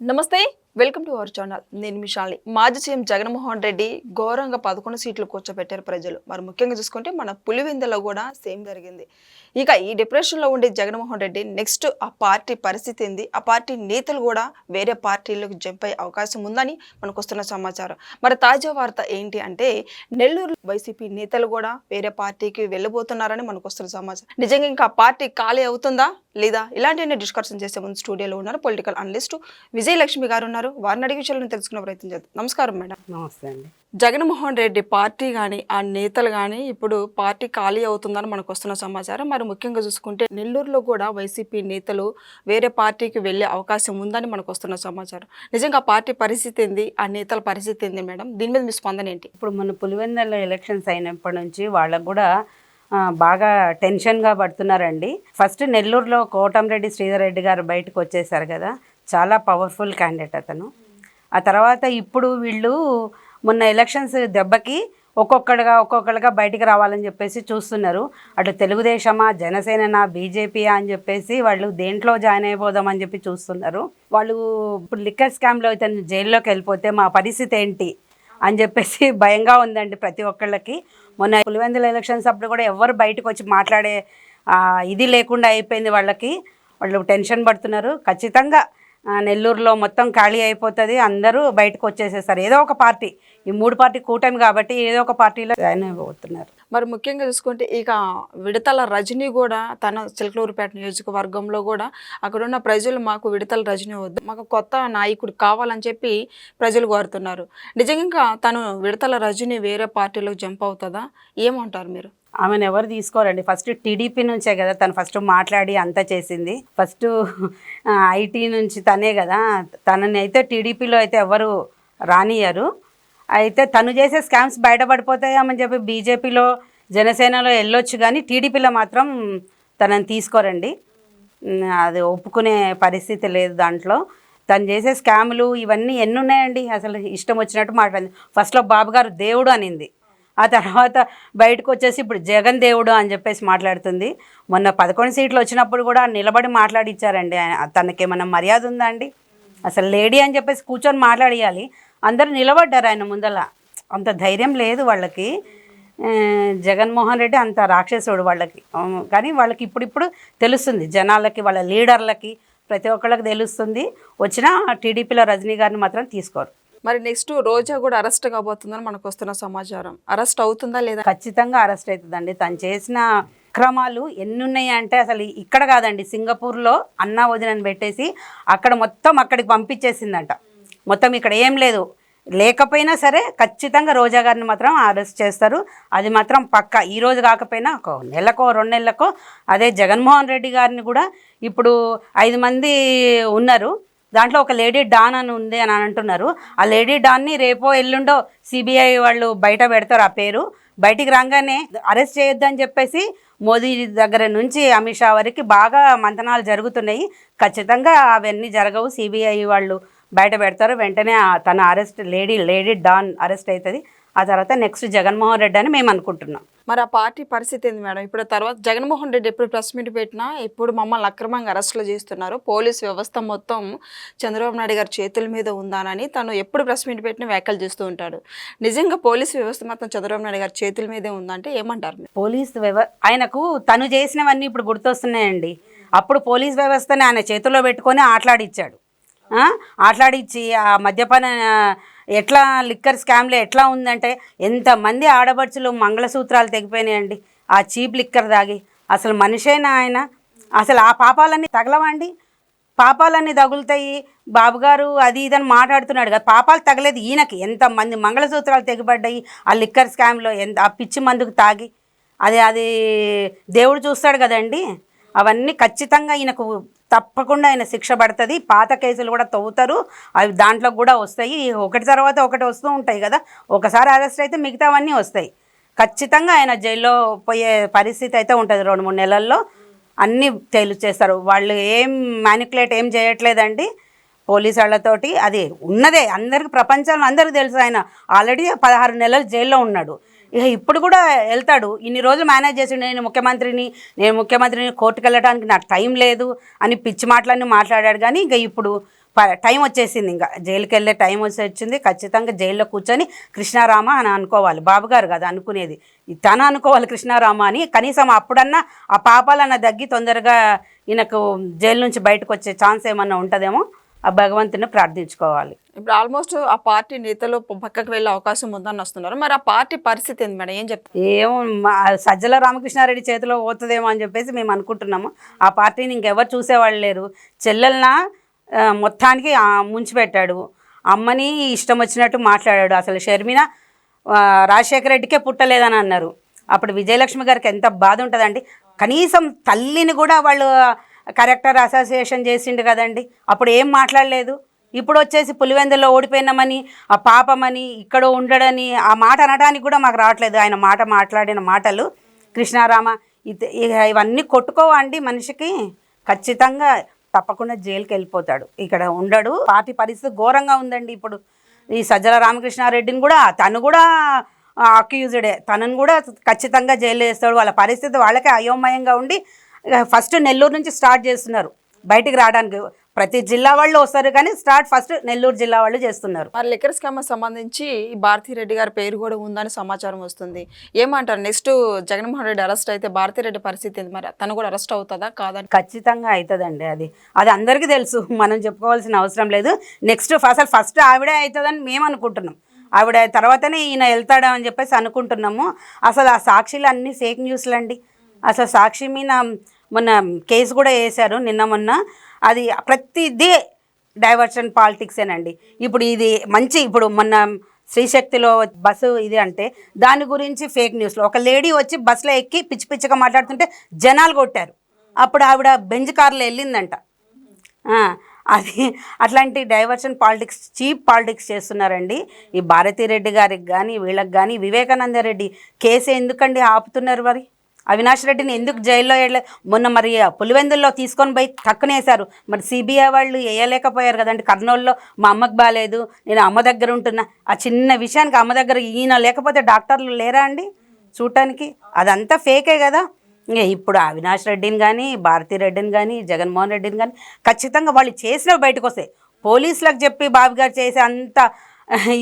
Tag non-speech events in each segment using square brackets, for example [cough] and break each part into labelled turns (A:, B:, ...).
A: నమస్తే. Welcome to our channel. నేను మిషాల్ని మాజీ సీఎం జగన్మోహన్ రెడ్డి ఘోరంగా పదకొండు సీట్లు కూర్చోబెట్టారు ప్రజలు. మరి ముఖ్యంగా చూసుకుంటే మన పులివెందులో కూడా సేమ్ జరిగింది. ఇక ఈ డిప్రెషన్లో ఉండే జగన్మోహన్ రెడ్డి నెక్స్ట్ ఆ పార్టీ పరిస్థితి ఏంది? ఆ పార్టీ నేతలు కూడా వేరే పార్టీలకు జంప్ అయ్యే అవకాశం ఉందని మనకు వస్తున్న సమాచారం. మరి తాజా వార్త ఏంటి అంటే నెల్లూరు వైసీపీ నేతలు కూడా వేరే పార్టీకి వెళ్ళబోతున్నారని మనకు వస్తున్న సమాచారం. నిజంగా ఇంకా పార్టీ ఖాళీ అవుతుందా లేదా? ఇలాంటి డిస్కషన్ చేసే ముందు స్టూడియోలో ఉన్నారు పొలిటికల్ అనలిస్ట్ విజయలక్ష్మి గారు ఉన్నారు. వారిని అడిగి విషయాలను తెలుసుకునే ప్రయత్నం చేద్దాం. నమస్కారం మేడం.
B: నమస్తే అండి.
A: జగన్మోహన్ రెడ్డి పార్టీ కానీ ఆ నేతలు కానీ ఇప్పుడు పార్టీ ఖాళీ అవుతుందని మనకు వస్తున్న సమాచారం. మరి ముఖ్యంగా చూసుకుంటే నెల్లూరులో కూడా వైసీపీ నేతలు వేరే పార్టీకి వెళ్ళే అవకాశం ఉందని మనకు వస్తున్న సమాచారం. నిజంగా ఆ పార్టీ పరిస్థితి ఏంది? ఆ నేతల పరిస్థితి ఏంది మేడం? దీని మీద మీ స్పందన ఏంటి?
B: ఇప్పుడు మన పులివెందుల ఎలక్షన్స్ అయినప్పటి నుంచి వాళ్ళకు కూడా బాగా టెన్షన్గా పడుతున్నారండి. ఫస్ట్ నెల్లూరులో కోటంరెడ్డి శ్రీధర్ రెడ్డి గారు బయటకు వచ్చేసారు కదా. చాలా పవర్ఫుల్ క్యాండిడేట్ అతను. ఆ తర్వాత ఇప్పుడు వీళ్ళు మొన్న ఎలక్షన్స్ దెబ్బకి ఒక్కొక్కడుగా ఒక్కొక్కడుగా బయటికి రావాలని చెప్పేసి చూస్తున్నారు. అటు తెలుగుదేశమా జనసేననా బీజేపీయా అని చెప్పేసి వాళ్ళు దేంట్లో జాయిన్ అయిపోదామని చెప్పి చూస్తున్నారు. వాళ్ళు ఇప్పుడు లిక్కర్ స్కామ్లో ఇతను జైల్లోకి వెళ్ళిపోతే మా పరిస్థితి ఏంటి అని చెప్పేసి [laughs] భయంగా ఉందండి ప్రతి ఒక్కళ్ళకి. మొన్న పులివెందుల ఎలక్షన్స్ అప్పుడు కూడా ఎవరు బయటకు వచ్చి మాట్లాడే ఇది లేకుండా అయిపోయింది వాళ్ళకి. వాళ్ళు టెన్షన్ పడుతున్నారు. ఖచ్చితంగా నెల్లూరులో మొత్తం ఖాళీ అయిపోతుంది. అందరూ బయటకు వచ్చేసేస్తారు. ఏదో ఒక పార్టీ. ఈ మూడు పార్టీ కూటమి కాబట్టి ఏదో ఒక పార్టీలో జాయిన్ అయిపోతున్నారు.
A: మరి ముఖ్యంగా చూసుకుంటే ఇక విడతల రజనీ కూడా తన చిలకలూరుపేట నియోజకవర్గంలో కూడా అక్కడ ఉన్న ప్రజలు మాకు విడతల రజనీ వద్దు. మాకు కొత్త నాయకుడు కావాలని చెప్పి ప్రజలు కోరుతున్నారు. నిజంగా తను విడతల రజనీ వేరే పార్టీలో జంప్ అవుతుందా? ఏమంటారు మీరు?
B: ఆమెను ఎవరు తీసుకోరండి ఫస్ట్ టీడీపీ నుంచే కదా తను ఫస్ట్ మాట్లాడి అంతా చేసింది. ఫస్ట్ ఐటీ నుంచి తనే కదా. తనని అయితే టీడీపీలో అయితే ఎవరు రానియరు అయితే తను చేసే స్కామ్స్ బయటపడిపోతాయని చెప్పి బీజేపీలో జనసేనలో వెళ్ళొచ్చు కానీ టీడీపీలో మాత్రం తనని తీసుకోరండి. అది ఒప్పుకునే పరిస్థితి లేదు దాంట్లో. తను చేసే స్కాములు ఇవన్నీ ఎన్ని ఉన్నాయండి అసలు ఇష్టం వచ్చినట్టు మాట్లాడింది. ఫస్ట్లో బాబు గారు దేవుడు అనింది. ఆ తర్వాత బయటకు వచ్చేసి ఇప్పుడు జగన్ దేవుడు అని చెప్పేసి మాట్లాడుతుంది. మొన్న పదకొండు సీట్లు వచ్చినప్పుడు కూడా నిలబడి మాట్లాడిచ్చారండి. ఆయన- తనకి ఏమన్నా మర్యాద ఉందా అండి? అసలు లేడీ అని చెప్పేసి కూర్చొని మాట్లాడియాలి. అందరూ నిలబడ్డారు ఆయన ముందల. అంత ధైర్యం లేదు వాళ్ళకి. జగన్మోహన్ రెడ్డి అంత రాక్షసుడు వాళ్ళకి. కానీ వాళ్ళకి ఇప్పుడిప్పుడు తెలుస్తుంది. జనాలకి వాళ్ళ లీడర్లకి ప్రతి ఒక్కళ్ళకి తెలుస్తుంది. వచ్చినా టీడీపీలో రజనీ గారిని మాత్రం తీసుకోరు.
A: మరి నెక్స్ట్ రోజా కూడా అరెస్ట్ కాబోతుందని మనకు వస్తున్న సమాచారం. అరెస్ట్ అవుతుందా లేదా?
B: ఖచ్చితంగా అరెస్ట్ అవుతుందండి. తను చేసిన అక్రమాలు ఎన్ని ఉన్నాయి అంటే అసలు ఇక్కడ కాదండి. సింగపూర్లో అన్నా వదినని పెట్టేసి అక్కడ మొత్తం అక్కడికి పంపించేసిందంట. మొత్తం ఇక్కడ ఏం లేదు. లేకపోయినా సరే ఖచ్చితంగా రోజా గారిని మాత్రం అరెస్ట్ చేస్తారు. అది మాత్రం పక్క. ఈ రోజు కాకపోయినా ఒక నెలకో రెండు నెలలకో అదే జగన్మోహన్ రెడ్డి గారిని కూడా ఇప్పుడు ఐదు మంది ఉన్నారు. దాంట్లో ఒక లేడీ డాన్ అని ఉంది అని అంటున్నారు. ఆ లేడీ డాన్ని రేపో ఎల్లుండో సిబిఐ వాళ్ళు బయట పెడతారు ఆ పేరు. బయటికి రాగానే అరెస్ట్ చేయొద్దని చెప్పేసి మోదీ దగ్గర నుంచి అమిత్ షా వరకు బాగా మంతనాలు జరుగుతున్నాయి. ఖచ్చితంగా అవన్నీ జరగవు. సిబిఐ వాళ్ళు బయట పెడతారు. వెంటనే తన arrest lady lady don arrest అవుతుంది. ఆ తర్వాత నెక్స్ట్ జగన్మోహన్ రెడ్డి అని మేము అనుకుంటున్నాం.
A: మరి ఆ పార్టీ పరిస్థితి ఏంది మేడం? ఇప్పుడు తర్వాత జగన్మోహన్ రెడ్డి ఎప్పుడు ప్రెస్ మీట్ పెట్టినా ఇప్పుడు మమ్మల్ని అక్రమంగా అరెస్టులు చేస్తున్నారు. పోలీస్ వ్యవస్థ మొత్తం చంద్రబాబు నాయుడు గారి చేతుల మీద ఉందానని తను ఎప్పుడు ప్రెస్ మీట్ పెట్టినా వ్యాఖ్యలు చేస్తూ ఉంటాడు. నిజంగా పోలీస్ వ్యవస్థ మొత్తం చంద్రబాబు నాయుడు గారి చేతుల మీదే ఉందంటే ఏమంటారు
B: పోలీస్ వ్యవ ఆయనకు తను చేసినవన్నీ ఇప్పుడు గుర్తొస్తున్నాయండి. అప్పుడు పోలీస్ వ్యవస్థని ఆయన చేతుల్లో పెట్టుకొని ఆటలాడిచ్చాడు. ఆటలాడిచ్చి ఆ మద్యపాన ఎట్లా లిక్కర్ స్కామ్లో ఎట్లా ఉందంటే ఎంతమంది ఆడబడుచులు మంగళసూత్రాలు తెగిపోయినాయండి. ఆ చీప్ లిక్కర్ తాగి. అసలు మనిషైనా ఆయన? అసలు ఆ పాపాలన్నీ తగలవండి పాపాలన్నీ తగులుతాయి. బాబుగారు అది ఇదని మాట్లాడుతున్నాడు కదా. పాపాలు తగలేదు ఈయనకి. ఎంతమంది మంగళసూత్రాలు తెగిపడ్డాయి ఆ లిక్కర్ స్కామ్లో. ఎంత ఆ పిచ్చి మందుకు తాగి. అది అది దేవుడు చూస్తాడు కదండి. అవన్నీ ఖచ్చితంగా ఈయనకు తప్పకుండా ఆయన శిక్ష పడుతుంది. పాత కేసులు కూడా తవ్వుతారు. అవి దాంట్లో కూడా వస్తాయి. ఒకటి తర్వాత ఒకటి వస్తూ ఉంటాయి కదా. ఒకసారి అరెస్ట్ అయితే మిగతావన్నీ వస్తాయి. ఖచ్చితంగా ఆయన జైల్లో పోయే పరిస్థితి అయితే ఉంటుంది రెండు మూడు నెలల్లో. అన్నీ తేలుచేస్తారు వాళ్ళు ఏం మ్యానికులేట్ ఏం చేయట్లేదండి. పోలీసు వాళ్ళతోటి. అది ఉన్నదే. అందరికి ప్రపంచంలో అందరికీ తెలుసు ఆయన. ఆల్రెడీ పదహారు నెలలు జైల్లో ఉన్నాడు. ఇక ఇప్పుడు కూడా వెళ్తాడు. ఇన్ని రోజులు మేనేజ్ చేసి నేను ముఖ్యమంత్రిని నేను ముఖ్యమంత్రిని కోర్టుకు వెళ్ళడానికి నాకు టైం లేదు అని పిచ్చి మాటలన్నీ మాట్లాడాడు. కానీ ఇంకా ఇప్పుడు ప- టైం వచ్చేసింది. ఇంకా జైలుకి వెళ్ళే టైం వచ్చి వచ్చింది. ఖచ్చితంగా జైల్లో కూర్చొని కృష్ణారామ అని అనుకోవాలి. బాబుగారు కదా అనుకునేది. తను అనుకోవాలి కృష్ణారామ అని. కనీసం అప్పుడన్నా ఆ పాపాలన్న తగ్గి తొందరగా ఈయనకు జైలు నుంచి బయటకు వచ్చే ఛాన్స్ ఏమన్నా ఉంటుందేమో ఆ భగవంతుని ప్రార్థించుకోవాలి.
A: ఇప్పుడు ఆల్మోస్ట్ ఆ పార్టీ నేతలు పక్కకు వెళ్ళే అవకాశం ఉందని వస్తున్నారు. మరి ఆ పార్టీ పరిస్థితి ఏంది మేడం? ఏం చెప్తారు?
B: ఏమో మా సజ్జల రామకృష్ణారెడ్డి చేతిలో పోతుందేమో అని చెప్పేసి మేము అనుకుంటున్నాము. ఆ పార్టీని ఇంకెవరు చూసేవాళ్ళు లేరు. చెల్లెలన మొత్తానికి ముంచిపెట్టాడు. అమ్మని ఇష్టం వచ్చినట్టు మాట్లాడాడు. అసలు షర్మిన రాజశేఖర రెడ్డికే పుట్టలేదని అన్నారు. అప్పుడు విజయలక్ష్మి గారికి ఎంత బాధ ఉంటుందండి. కనీసం తల్లిని కూడా వాళ్ళు కరెక్టర్ అసోసియేషన్ చేసిండు కదండి. అప్పుడు ఏం మాట్లాడలేదు. ఇప్పుడు వచ్చేసి పులివెందులో ఓడిపోయినామని ఆ పాపమని ఇక్కడ ఉండడని ఆ మాట అనడానికి కూడా మాకు రావట్లేదు. ఆయన మాట మాట్లాడిన మాటలు. కృష్ణారామ ఇది ఇక ఇవన్నీ కొట్టుకోవండి మనిషికి. ఖచ్చితంగా తప్పకుండా జైలుకి వెళ్ళిపోతాడు ఇక్కడ ఉండడు. పార్టీ పరిస్థితి ఘోరంగా ఉందండి ఇప్పుడు. ఈ సజ్జల రామకృష్ణారెడ్డిని కూడా తను కూడా అక్యూజ్డే. తనను కూడా ఖచ్చితంగా జైలు వేస్తాడు. వాళ్ళ పరిస్థితి వాళ్ళకే అయోమయంగా ఉండి ఫస్ట్ నెల్లూరు నుంచి స్టార్ట్ చేస్తున్నారు. బయటికి రావడానికి. ప్రతి జిల్లా వాళ్ళు వస్తారు కానీ స్టార్ట్ ఫస్ట్ నెల్లూరు జిల్లా వాళ్ళు చేస్తున్నారు.
A: మరి లిక్కర్ స్కామ్ సంబంధించి ఈ భారతీ రెడ్డి గారి పేరు కూడా ఉందని సమాచారం వస్తుంది. ఏమంటారు? నెక్స్ట్ జగన్మోహన్ రెడ్డి అరెస్ట్ అయితే భారతీ రెడ్డి పరిస్థితి మరి తను కూడా అరెస్ట్ అవుతుందా? కాదని
B: ఖచ్చితంగా అవుతుందండి అది. అది అందరికీ తెలుసు. మనం చెప్పుకోవాల్సిన అవసరం లేదు. నెక్స్ట్ అసలు ఫస్ట్ ఆవిడే అవుతుందని మేము అనుకుంటున్నాం. ఆవిడ తర్వాతనే ఈయన వెళ్తాడా అని చెప్పేసి అనుకుంటున్నాము. అసలు ఆ సాక్షిలు అన్ని ఫేక్ న్యూస్లు అండి అసలు సాక్షి మీద మొన్న కేసు కూడా వేశారు నిన్న మొన్న. అది ప్రతిదీ డైవర్షన్ పాలిటిక్సేనండి ఇప్పుడు ఇది మంచి ఇప్పుడు మొన్న శ్రీశక్తిలో బస్సు ఇది అంటే దాని గురించి ఫేక్ న్యూస్లో ఒక లేడీ వచ్చి బస్సులో ఎక్కి పిచ్చి పిచ్చిగా మాట్లాడుతుంటే జనాలు కొట్టారు. అప్పుడు ఆవిడ బెంజ్ కార్లో వెళ్ళిందంట. అది అట్లాంటి డైవర్షన్ పాలిటిక్స్ చీప్ పాలిటిక్స్ చేస్తున్నారండి. ఈ భారతీరెడ్డి గారికి కానీ వీళ్ళకి కానీ వివేకానంద రెడ్డి కేసు ఎందుకండి ఆపుతున్నారు మరి? అవినాష్ రెడ్డిని ఎందుకు జైల్లో వేయలే మొన్న మరి పులివెందుల్లో తీసుకొని పోయి తక్కునేశారు. మరి సిబిఐ వాళ్ళు వేయలేకపోయారు కదండి. కర్నూలులో మా అమ్మకి బాగాలేదు నేను అమ్మ దగ్గర ఉంటున్నా. ఆ చిన్న విషయానికి అమ్మ దగ్గర ఈయన లేకపోతే డాక్టర్లు లేరా అండి? చూడటానికి అదంతా ఫేకే కదా. ఇంకా ఇప్పుడు అవినాష్ రెడ్డిని కానీ భారతీ రెడ్డిని కానీ జగన్మోహన్ రెడ్డిని కానీ ఖచ్చితంగా వాళ్ళు చేసినవి బయటకు వస్తాయి. పోలీసులకు చెప్పి బాబు గారు చేసే అంత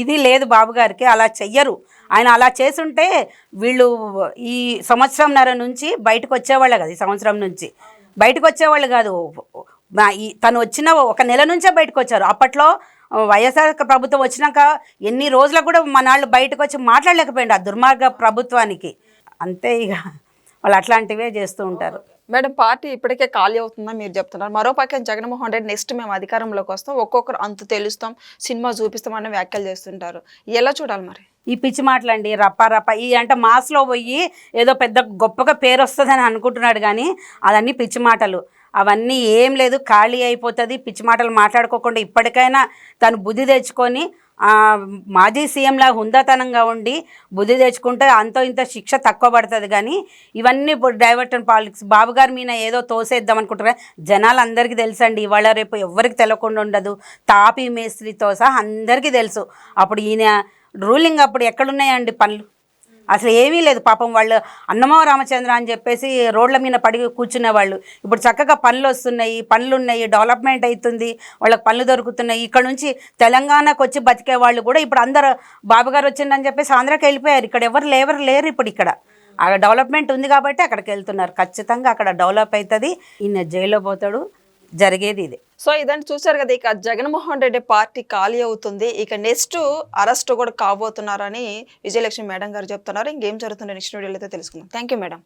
B: ఇది లేదు బాబు గారికి అలా చెయ్యరు. ఆయన అలా చేసుంటే వీళ్ళు ఈ సంవత్సరంన్నర నుంచి బయటకు వచ్చేవాళ్ళే కదా ఈ సంవత్సరం నుంచి. బయటకు వచ్చేవాళ్ళు కాదు తను వచ్చిన ఒక నెల నుంచే బయటకు వచ్చారు అప్పట్లో వైఎస్ఆర్ ప్రభుత్వం వచ్చినాక ఎన్ని రోజులకు కూడా మనాళ్ళు బయటకు వచ్చి మాట్లాడలేకపోయింది ఆ దుర్మార్గ ప్రభుత్వానికి. అంతే ఇక. వాళ్ళు అట్లాంటివే చేస్తూ ఉంటారు.
A: మేడం పార్టీ ఇప్పటికే ఖాళీ అవుతుందని మీరు చెప్తున్నారు. మరో పక్కన జగన్మోహన్ రెడ్డి నెక్స్ట్ మేము అధికారంలోకి వస్తాం. ఒక్కొక్కరు అంత తెలుస్తాం సినిమా చూపిస్తాం చూపిస్తామని వ్యాఖ్యలు చేస్తుంటారు. ఎలా చూడాలి మరి?
B: ఈ పిచ్చి మాటలండి రప్ప రప్ప. ఈ అంటే మాస్లో పోయి ఏదో పెద్ద గొప్పగా పేరు వస్తుందని అనుకుంటున్నాడు కానీ అదన్నీ పిచ్చి మాటలు. అవన్నీ ఏం లేదు ఖాళీ అయిపోతుంది. పిచ్చి మాటలు మాట్లాడుకోకుండా ఇప్పటికైనా తను బుద్ధి తెచ్చుకొని మాజీ సీఎంలా హుందాతనంగా ఉండి బుద్ధి తెచ్చుకుంటే అంతో ఇంత శిక్ష తక్కువ పడుతుంది కానీ ఇవన్నీ ఇప్పుడు డైవర్టన్ పాలిటిక్స్. బాబు గారి మీద ఏదో తోసేద్దాం అనుకుంటారు జనాలు అందరికీ తెలుసండి ఇవాళ రేపు ఎవరికి తెలియకుండా ఉండదు. తాపి మేస్త్రితో సహా అందరికీ తెలుసు. అప్పుడు ఈయన రూలింగ్ అప్పుడు ఎక్కడున్నాయండి పనులు? అసలు ఏమీ లేదు. పాపం వాళ్ళు అన్నమో రామచంద్ర అని చెప్పేసి రోడ్ల మీద పడి కూర్చునే వాళ్ళు. ఇప్పుడు చక్కగా పనులు వస్తున్నాయి పనులు ఉన్నాయి డెవలప్మెంట్ అవుతుంది వాళ్ళకి పనులు దొరుకుతున్నాయి. ఇక్కడ నుంచి తెలంగాణకు వచ్చి బతికే వాళ్ళు కూడా ఇప్పుడు అందరు బాబుగారు వచ్చిందని చెప్పేసి ఆంధ్రాకి వెళ్ళిపోయారు. ఇక్కడ ఎవరు లేవరు లేరు ఇప్పుడు ఇక్కడ. ఆ డెవలప్మెంట్ ఉంది కాబట్టి అక్కడికి వెళ్తున్నారు. ఖచ్చితంగా అక్కడ డెవలప్ అవుతుంది. ఈయన జైల్లో పోతాడు. జరిగేది ఇదే.
A: సో ఇదంతా చూసారు కదా ఇక జగన్మోహన్ రెడ్డి పార్టీ ఖాళీ అవుతుంది. ఇక నెక్స్ట్ అరెస్ట్ కూడా కాబోతున్నారని విజయలక్ష్మి మేడం గారు చెప్తున్నారు. ఇంకేం జరుగుతుందో నెక్స్ట్ వీడియోలో అయితే తెలుసుకుందాం. Thank you madam